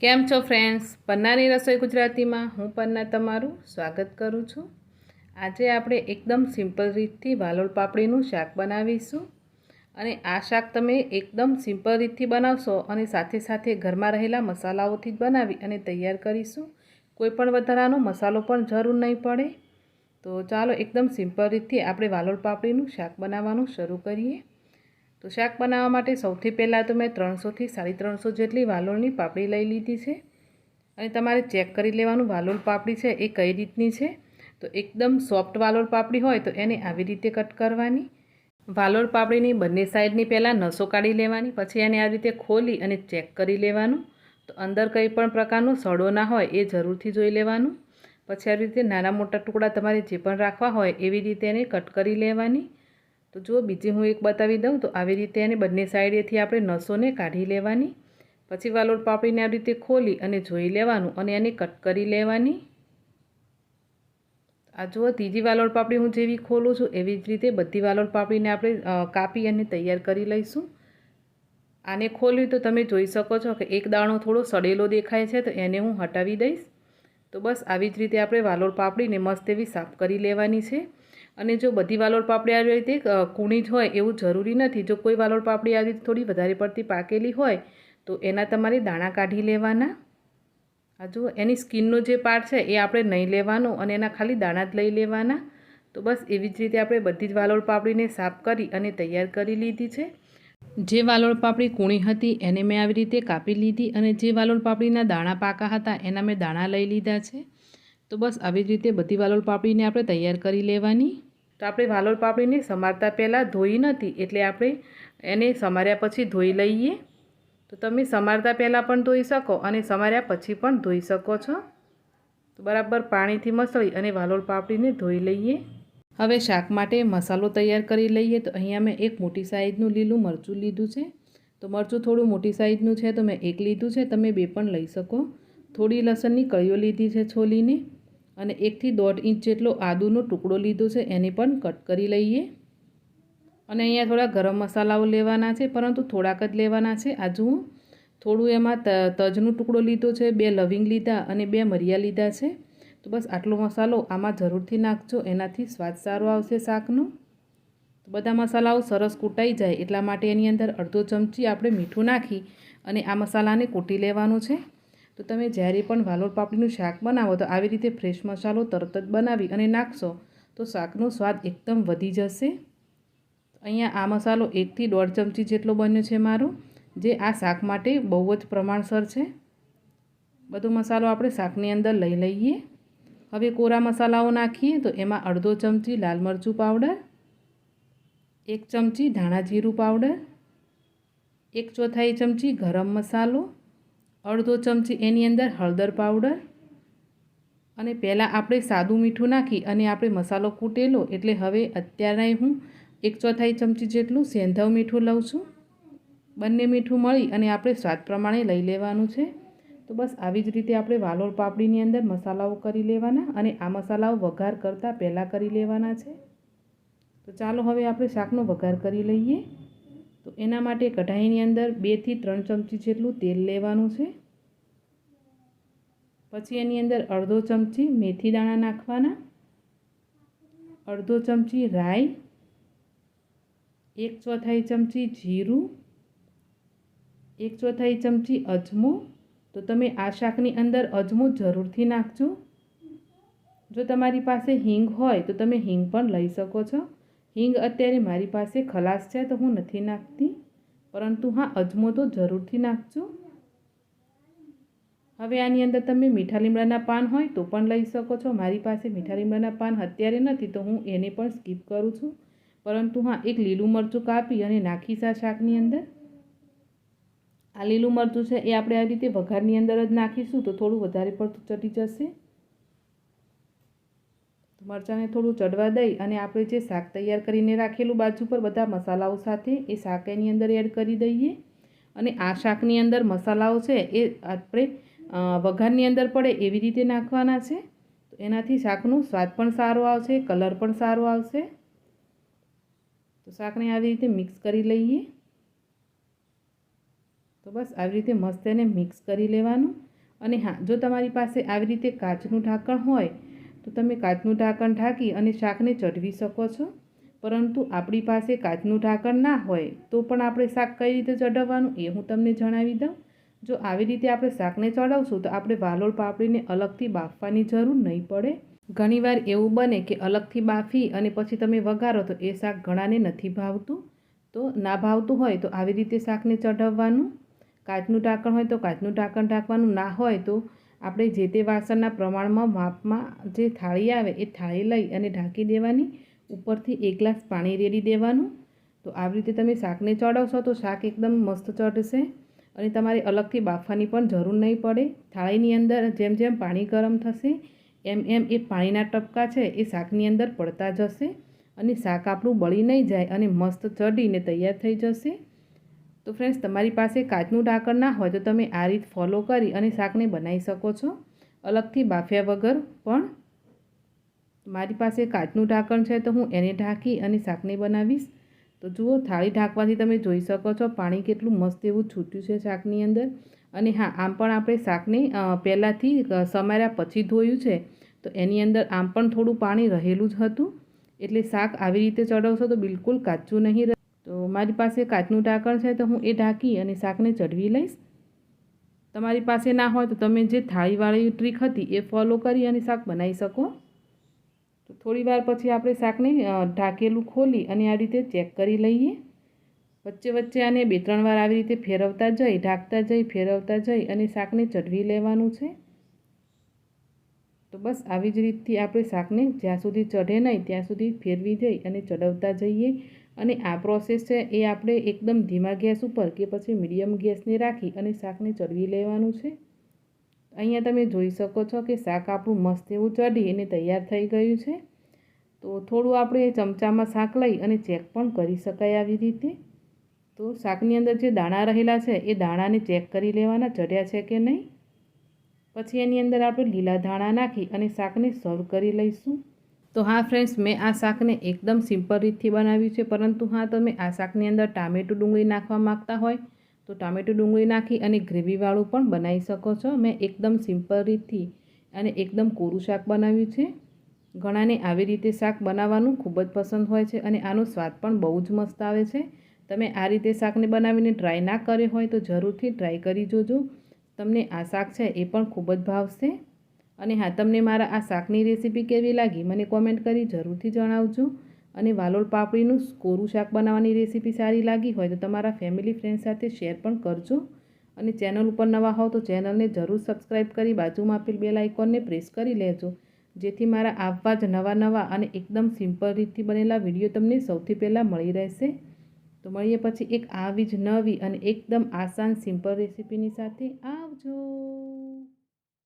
કેમ છો ફ્રેન્ડ્સ પન્નાની રસોઈ ગુજરાતીમાં, હું પન્ના તમારું સ્વાગત કરું છું. આજે આપણે એકદમ સિમ્પલ રીતથી વાલોળ પાપડીનું શાક બનાવીશું. અને આ શાક તમે એકદમ સિમ્પલ રીતથી બનાવશો અને સાથે સાથે ઘરમાં રહેલા મસાલાઓથી જ બનાવી અને તૈયાર કરીશું. કોઈ પણ વધારાનો મસાલો પણ જરૂર નહીં પડે. તો ચાલો એકદમ સિમ્પલ રીતથી આપણે વાલોળ પાપડીનું શાક બનાવવાનું શરૂ કરીએ. તો શાક બનાવવા માટે સૌથી પહેલાં તો મેં ત્રણસોથી સાડી ત્રણસો જેટલી વાલોળની પાપડી લઈ લીધી છે. અને તમારે ચેક કરી લેવાનું વાલોળ પાપડી છે એ કઈ રીતની છે. તો એકદમ સોફ્ટ વાલોળ પાપડી હોય તો એને આવી રીતે કટ કરવાની. વાલોળ પાપડીની બંને સાઈડની પહેલાં નસો કાઢી લેવાની, પછી એને આ રીતે ખોલી અને ચેક કરી લેવાનું. તો અંદર કંઈ પણ પ્રકારનો સડો ના હોય એ જરૂરથી જોઈ લેવાનું. પછી આવી રીતે નાના મોટા ટુકડા તમારે જે પણ રાખવા હોય એવી રીતે એને કટ કરી લેવાની. તો જો બીજી હું એક બતાવી દઉં. તો આવી રીતે એને બંને સાઈડેથી આપણે નસોને કાઢી લેવાની. પછી વાલોડ પાપડીને આવી રીતે ખોલી અને જોઈ લેવાનું અને એને કટ કરી લેવાની. આ જુઓ, ત્રીજી વાલોડ પાપડી હું જેવી ખોલું છું, એવી જ રીતે બધી વાલોડ પાપડીને આપણે કાપી અને તૈયાર કરી લઈશું. આને ખોલ્યું તો તમે જોઈ શકો છો કે એક દાણો થોડો સડેલો દેખાય છે, તો એને હું હટાવી દઈશ. તો બસ, આવી જ રીતે આપણે વાલોળ પાપડીને મસ્ત એવી સાફ કરી લેવાની છે. અને જો બધી વાલોળ પાપડી આવી રીતે કૂણી જ હોય એવું જરૂરી નથી. જો કોઈ વાલોળ પાપડી આવી થોડી વધારે પડતી પાકેલી હોય, તો એના તમારે દાણા કાઢી લેવાના. આ જુઓ, એની સ્કિનનો જે પાર્ટ છે એ આપણે નહીં લેવાનો અને એના ખાલી દાણા જ લઈ લેવાના. તો બસ એવી જ રીતે આપણે બધી જ વાલોળ પાપડીને સાફ કરી અને તૈયાર કરી લીધી છે. જે વાલોળ પાપડી કૂણી હતી એને મેં આવી રીતે કાપી લીધી અને જે વાલોળ પાપડીના દાણા પાકા હતા એના મેં દાણા લઈ લીધા છે. તો બસ આવી જ રીતે બધી વાલોળ પાપડીને આપણે તૈયાર કરી લેવાની. તો આપણે વાલોળ પાપડીને સમારતા પહેલાં ધોઈ નથી, એટલે આપણે એને સમાર્યા પછી ધોઈ લઈએ. તો તમે સમારતા પહેલાં પણ ધોઈ શકો અને સમાર્યા પછી પણ ધોઈ શકો છો. તો બરાબર પાણીથી મસળી અને વાલોળ પાપડીને ધોઈ લઈએ. હવે શાક માટે મસાલો તૈયાર કરી લઈએ. તો અહીંયા મેં એક મોટી સાઈઝનું લીલું મરચું લીધું છે. તો મરચું થોડું મોટી સાઈઝનું છે, તો મેં એક લીધું છે, તમે બે પણ લઈ શકો. થોડી લસણની કળીઓ લીધી છે છોલીને. અને એકથી દોઢ ઇંચ જેટલો આદુનો ટુકડો લીધો છે, એને પણ કટ કરી લઈએ. અને અહીંયા થોડા ગરમ મસાલાઓ લેવાના છે, પરંતુ થોડાક જ લેવાના છે. આ જુઓ, થોડું એમાં તજનો ટુકડો લીધો છે, બે લવિંગ લીધા અને બે મરિયા લીધા છે. તો બસ આટલો મસાલો આમાં જરૂરથી નાખજો, એનાથી સ્વાદ સારો આવશે શાકનો. તો બધા મસાલાઓ સરસ કૂટાઈ જાય, એટલા માટે એની અંદર અડધો ચમચી આપણે મીઠું નાખી અને આ મસાલાને કૂટી લેવાનું છે. તો તમે જ્યારે પણ વાલોળ પાપડીનું શાક બનાવો તો આવી રીતે ફ્રેશ મસાલો તરત જ બનાવી અને નાખશો. તો શાકનો સ્વાદ એકદમ વધી જશે. અહીંયા આ મસાલો એકથી દોઢ ચમચી જેટલો બન્યો છે મારો, જે આ શાક માટે બહુ જ પ્રમાણસર છે. બધો મસાલો આપણે શાકની અંદર લઈ લઈએ. હવે કોરા મસાલાઓ નાખીએ તો એમાં અડધો ચમચી લાલ મરચું પાવડર, એક ચમચી ધાણા જીરું પાવડર, એક ચોથાઈ ચમચી ગરમ મસાલો અડધો ચમચી એની અંદર હળદર પાવડર અને પહેલાં આપણે સાદું મીઠું નાખી અને આપણે મસાલો કૂટેલો એટલે હવે અત્યારે હું એક ચોથાઈ ચમચી જેટલું સેંધવ મીઠું લઉં છું. બંને મીઠું મળી અને આપણે સ્વાદ પ્રમાણે લઈ લેવાનું છે. તો બસ આવી જ રીતે આપણે વાલોળ પાપડીની અંદર મસાલાઓ કરી લેવાના અને આ મસાલાઓ વઘાર કરતાં પહેલાં કરી લેવાના છે. તો ચાલો હવે આપણે શાકનો વઘાર કરી લઈએ. તો એના માટે કઢાઈની અંદર બેથી ત્રણ ચમચી જેટલું તેલ લેવાનું છે. પછી એની અંદર અડધો ચમચી મેથી દાણા નાખવાના, અડધો ચમચી રાઈ, એક ચોથાઈ ચમચી જીરું, એક ચોથાઈ ચમચી અજમો. તો તમે આ શાકની અંદર અજમો જરૂરથી નાખજો. જો તમારી પાસે હિંગ હોય તો તમે હિંગ પણ લઈ શકો છો. હિંગ અત્યારે મારી પાસે ખલાસ છે તો હું નથી નાખતી. પરંતુ હા, અજમો તો જરૂરથી નાખજો. હવે આની અંદર તમે મીઠા લીમડાના પાન હોય તો પણ લઈ શકો છો. મારી પાસે મીઠા લીમડાના પાન અત્યારે નથી તો હું એને પણ સ્કીપ કરું છું. પરંતુ હા, એક લીલું મરચું કાપી અને નાખીશ આ શાકની અંદર. આ લીલું મરચું છે એ આપણે આ રીતે વઘારની અંદર જ નાખીશું તો થોડું વધારે પડતું ચટી જશે. મરચાંને થોડું ચડવા દઈ અને આપણે જે શાક તૈયાર કરીને રાખેલું બાજુ પર બધા મસાલાઓ સાથે એ શાક એની અંદર એડ કરી દઈએ. અને આ શાકની અંદર મસાલાઓ છે એ આપણે વઘારની અંદર પડે એવી રીતે નાખવાના છે. એનાથી શાકનો સ્વાદ પણ સારો આવશે, કલર પણ સારો આવશે. તો શાકને આવી રીતે મિક્સ કરી લઈએ. તો બસ આવી રીતે મસ્ત એને મિક્સ કરી લેવાનું. અને હા, જો તમારી પાસે આવી રીતે કાચનું ઢાંકણ હોય તો તમે કાચનું ઢાંકણ ઢાંકી અને શાકને ચઢવી શકો છો. પરંતુ આપણી પાસે કાચનું ઢાંકણ ના હોય, તો પણ આપણે શાક કઈ રીતે ચઢવવાનું એ હું તમને જણાવી દઉં. જો આવી રીતે આપણે શાકને ચઢાવશું, તો આપણે વાલોળ પાપડીને અલગથી બાફવાની જરૂર નહીં પડે. ઘણીવાર એવું બને કે અલગથી બાફી અને પછી તમે વઘારો, તો એ શાક ઘણાને નથી ભાવતું. તો ના ભાવતું હોય, તો આવી રીતે શાકને ચઢવવાનું. કાચનું ઢાંકણ હોય તો કાચનું ઢાંકણ ઢાંકવાનું ના હોય, તો આપણે જે તે વાસણના પ્રમાણમાં માપમાં જે થાળી આવે એ થાળી લઈ અને ઢાંકી દેવાની. ઉપરથી એક ગ્લાસ પાણી રેડી દેવાનું. તો આવી રીતે તમે શાકને ચડાવશો તો શાક એકદમ મસ્ત ચઢશે અને તમારે અલગથી બાફવાની પણ જરૂર નહીં પડે. થાળીની અંદર જેમ જેમ પાણી ગરમ થશે, એમ એમ એ પાણીના ટપકા છે એ શાકની અંદર પડતા જશે અને શાક આપણું બળી નહીં જાય અને મસ્ત ચડીને તૈયાર થઈ જશે. તો ફ્રેન્ડ્સ તમારી પાસે કાચનું ઢાંકણ ના હોય તો તમે આ રીત ફોલો કરી અને શાકને બનાવી શકો છો. અલગથી બાફ્યા વગર પણ. મારી પાસે કાચનું ઢાંકણ છે તો હું એને ઢાંકી અને શાકને બનાવીશ. તો જુઓ, થાળી ઢાંકવાથી તમે જોઈ શકો છો પાણી કેટલું મસ્ત એવું છૂટ્યું છે શાકની અંદર. અને હા, આમ પણ આપણે શાકને પહેલાંથી સમાર્યા પછી ધોયું છે. તો એની અંદર આમ પણ થોડું પાણી રહેલું જ હતું. એટલે શાક આવી રીતે ચડાવશો તો બિલકુલ કાચું નહીં તો મારી પાસે કાચનું ઢાંકણ છે તો હું એ ઢાંકી અને શાકને ચડવી લઈશ. તમારી પાસે ના હોય તો તમે જે થાળીવાળી ટ્રીક હતી એ ફોલો કરી અને શાક બનાવી શકો. તો થોડી વાર પછી આપણે શાકને ઢાંકેલું ખોલી અને આ રીતે ચેક કરી લઈએ. વચ્ચે વચ્ચે આને બે ત્રણ વાર આવી રીતે ફેરવતા જઈ, ઢાંકતા જઈ, ફેરવતા જઈ અને શાકને ચઢવી લેવાનું છે. તો બસ આવી જ રીતથી આપણે શાકને જ્યાં સુધી ચઢે નહીં ત્યાં સુધી ફેરવી જઈ અને ચડવતા જઈએ. અને આ પ્રોસેસ છે એ આપણે એકદમ ધીમા ગેસ ઉપર કે પછી મીડિયમ ગેસને રાખી અને શાકને ચડવી લેવાનું છે. અહીંયા તમે જોઈ શકો છો કે શાક આપણું મસ્ત એવું ચડી અને તૈયાર થઈ ગયું છે. તો થોડું આપણે ચમચામાં શાક લઈ અને ચેક પણ કરી શકાય આવી રીતે. તો શાકની અંદર જે દાણા રહેલા છે એ દાણાને ચેક કરી લેવાના ચડ્યા છે કે નહીં. પછી એની અંદર આપણે લીલા ધાણા નાખી અને શાકને સર્વ કરી લઈશું. તો હા ફ્રેન્ડ્સ મેં આ શાકને એકદમ સિમ્પલ રીતથી બનાવ્યું છે. પરંતુ હા, તમે આ શાકની અંદર ટામેટું ડુંગળી નાખવા માગતા હોય, તો ટામેટું ડુંગળી નાખી અને ગ્રેવીવાળું પણ બનાવી શકો છો. મેં એકદમ સિમ્પલ રીતથી અને એકદમ કોરું શાક બનાવ્યું છે. ઘણાને આવી રીતે શાક બનાવવાનું ખૂબ જ પસંદ હોય છે અને આનો સ્વાદ પણ બહુ જ મસ્ત આવે છે. તમે આ રીતે શાકને બનાવીને ટ્રાય ના કર્યો હોય તો જરૂરથી ટ્રાય કરી જોજો. તમને આ શાક છે એ પણ ખૂબ જ ભાવશે. અને હા, તમને મારા આ શાકની રેસીપી કેવી લાગી? મને કોમેન્ટ કરી જરૂરથી જણાવજો. અને વાલોળ પાપડીનું કોરું શાક બનાવવાની રેસીપી સારી લાગી હોય તો તમારા ફેમિલી ફ્રેન્ડ સાથે શેર પણ કરજો. અને ચેનલ ઉપર નવા હોવ તો ચેનલને જરૂર સબસ્ક્રાઈબ કરી બાજુમાં આપેલ બેલ આઇકોનને પ્રેસ કરી લેજો. જેથી મારા આવવા જ નવા નવા અને એકદમ સિમ્પલ રીતથી બનેલા વીડિયો તમને સૌથી પહેલાં મળી રહેશે. તો મળીએ પછી એક આવી જ નવી અને એકદમ આસાન સિમ્પલ રેસીપીની સાથે. આવજો!